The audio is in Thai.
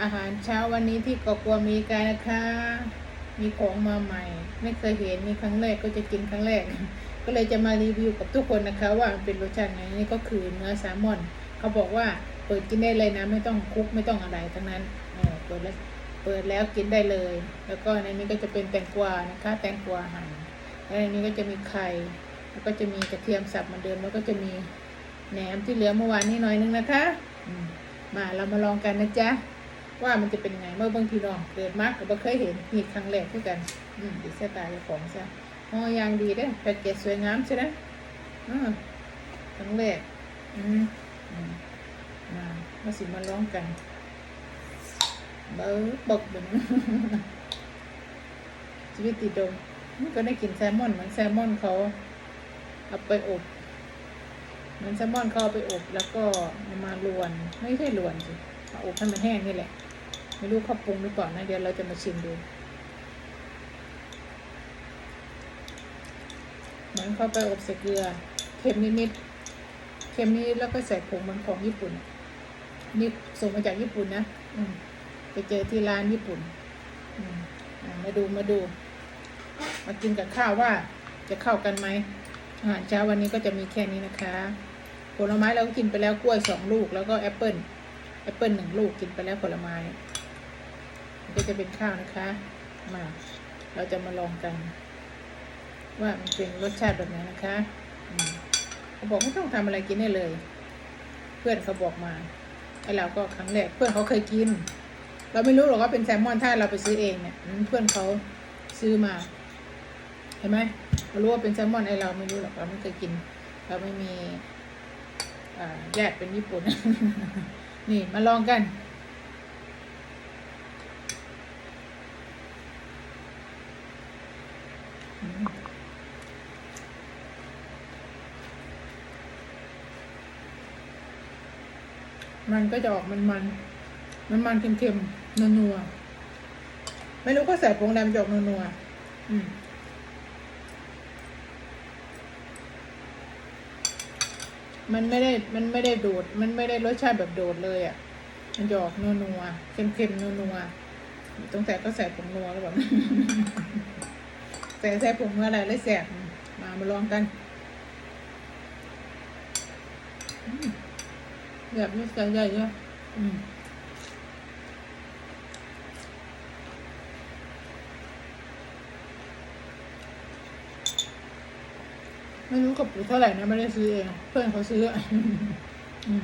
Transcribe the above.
อาหารเช้าวันนี้ที่กอกลัวมีกันนะคะ มีของมาใหม่ ไม่เคยเห็นมีครั้งแรกก็จะกินครั้งแรก ก็เลยจะมารีวิวกับทุกคนนะคะ ว่าเป็นรสชาติไงนี่ก็คือเนื้อแซลมอน เขาบอกว่าเปิดกินได้เลยนะ ไม่ต้องคลุกไม่ต้องอะไรทั้งนั้นเออเปิดแล้วเปิดแล้วกินได้เลย แล้วก็ในนี้ก็จะเป็นแตงกวานะคะ แตงกวาหั่นแล้วในนี้ก็จะมีไข่แล้วก็จะมีกระเทียมสับเหมือนเดิมแล้วก็จะมีแหนมที่เหลือเมื่อวานนี้หน่อยนึงนะคะมาเรามาลองกันนะจ๊ะ ว่ามันจะเป็นไงเมื่อบางทีลองเกิดมากก็บ่เคยเห็นนี่ครั้งแรกคือกัน อืมดีเสยตายของซะห่อยางดีเด้แพ็กเกจสวยงามใช่ไหมอืมครั้งแรกอืมอืมามาสิมาลองกันเบิ้บกบึงชีวิตติดดมมันก็ได้กินแซลมอนเหมือนแซลมอนเขาเอาไปอบเหมือนแซลมอนเขาเอาไปอบ แล้วก็มาลวนไม่ใช่ลวนสิเอาอบให้มันแห้งนี่แหละ ไม่รู้เขาปรุงหรือเปล่านะเดี๋ยวเราจะมาชิมดู เหมือนเขาไปอบใส่เกลือ เค็มนิดๆเค็มนิดแล้วก็ใส่ผงเหมันของญี่ปุ่น นี่ส่งมาจากญี่ปุ่นนะอืมไปเจอที่ร้านญี่ปุ่น อืมมาดูมาดู มากินกับข้าวว่าจะเข้ากันไหมอาหารเช้าวันนี้ก็จะมีแค่นี้นะคะผลไม้เราก็กินไปแล้วกล้วยสองลูกแล้วก็แอปเปิลแอปเปิลหนึ่งลูกกินไปแล้วผลไม้ ก็จะเป็นข้าวนะคะ มา เราจะมาลองกัน ว่ามันเป็นรสชาติแบบไหนนะคะเขาบอกไม่ต้องทำอะไรกินได้เลย เพื่อนเขาบอกมาไอเราก็ครั้งแรกเพื่อนเขาเคยกิน เราไม่รู้หรอกว่าเป็นแซลมอนถ้าเราไปซื้อเองเนี่ยเพื่อนเขาซื้อมา เห็นไหมเรารู้ว่าเป็นแซลมอนไอเราไม่รู้หรอกเราไม่เคยกิน เราไม่มีอ่าญาติเป็นญี่ปุ่น นี่มาลองกัน มันก็จะออกมันมันมันมันๆเค็มๆนัวๆไม่รู้ก็ใส่ผงแดงจะออกนัวๆอืมมันไม่ได้ มันไม่ได้โดด มันไม่ได้รสชาติแบบโดดเลยอะ มันจะออกนัวนัวๆเค็มๆนัวนัวๆตั้งแต่ก็ใส่ผงนัวแล้วแบบ ใส่ใส่ผงเมื่อไรเลยแสบมามาลองกันแบบนี้ใส่ใหญ่เยอะไม่รู้กับปุ๋ยเท่าไหร่นะไม่ได้ซื้อเอง เพื่อนเขาซื้ออืม